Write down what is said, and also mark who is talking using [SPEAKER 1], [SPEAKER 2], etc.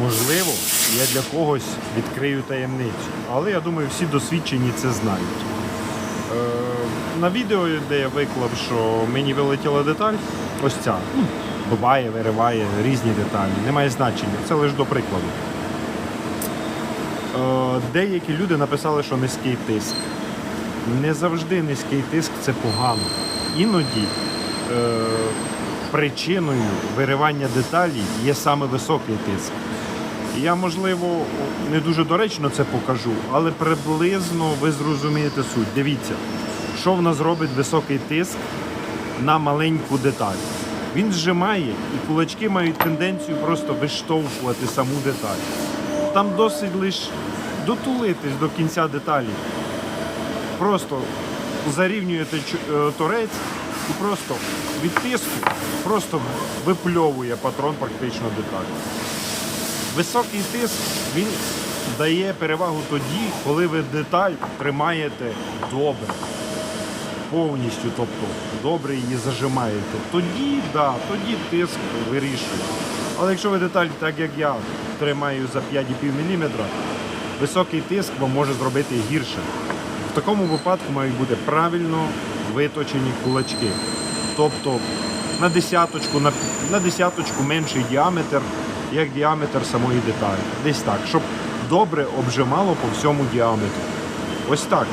[SPEAKER 1] Можливо, я для когось відкрию таємницю, але я думаю, всі досвідчені це знають. Е, на відео, де я виклав, що мені вилетіла деталь, ось ця. Ну, буває, вириває різні деталі, немає значення. Це лише до прикладу. Е, деякі люди написали, що низький тиск. Не завжди низький тиск це погано. Іноді е, причиною виривання деталі є саме високий тиск. Я, можливо, не дуже доречно це покажу, але приблизно ви зрозумієте суть. Дивіться, що в нас робить високий тиск на маленьку деталь. Він зжимає, і кулачки мають тенденцію просто виштовхувати саму деталь. Там досить лише дотулитись до кінця деталі. Просто зарівнюєте е, торець і просто від тиску просто випльовує патрон практично деталі. Високий тиск він дає перевагу тоді, коли ви деталь тримаєте добре, повністю, тобто добре її зажимаєте. Тоді, да, тоді тиск вирішує. Але якщо ви деталь, так як я, тримаю за 5,5 мм, високий тиск вам може зробити гірше. В такому випадку мають бути правильно виточені кулачки. Тобто на десяточку, на, на десяточку менший діаметр, як діаметр самої деталі. Десь так, щоб добре обжимало по всьому діаметру. Ось так.